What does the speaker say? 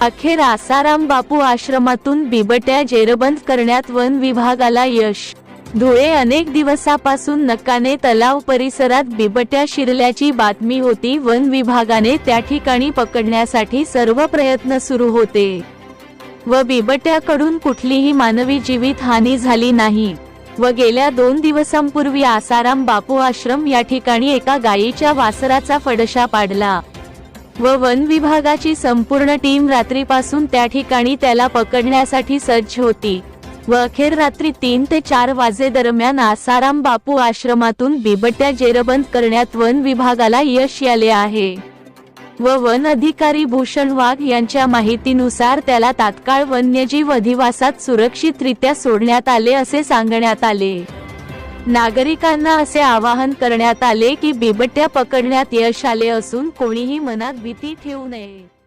अखेर आसाराम बापू आश्रमातून बिबट्या जेरबंद करण्यात वन विभागाला यश. धुळे अनेक दिवसापासून नकाने तलाव परिसरात बिबट्या शिरल्याची बातमी होती. वन विभागाने त्या ठिकाणी पकडण्यासाठी सर्व प्रयत्न सुरू होते. व बिबट्याकडून कुठलीही मानवी जीवित हानी झाली नाही. व गेल्या दोन दिवसांपूर्वी आसाराम बापू आश्रम या ठिकाणी एका गायीच्या वासराचा फडशा पाडला. व वन विभागाची संपूर्ण टीम रात्रीपासून त्या ठिकाणी त्याला पकडण्यासाठी सज्ज होती व अखेर रात्री तीन ते चार वाजे दरम्यान आसाराम बापू आश्रमातून बिबट्या जेरबंद करण्यात वन विभागाला यश आले आहे. व वन अधिकारी भूषण वाघ यांच्या माहितीनुसार त्याला तात्काळ वन्यजीव अधिवासात सुरक्षितरित्या सोडण्यात आले असे सांगण्यात आले. नागरिकांना असे आवाहन करण्यात आले की बिबट्या पकडण्यात यश आले असून कोणीही मनात भीती ठेवू नये.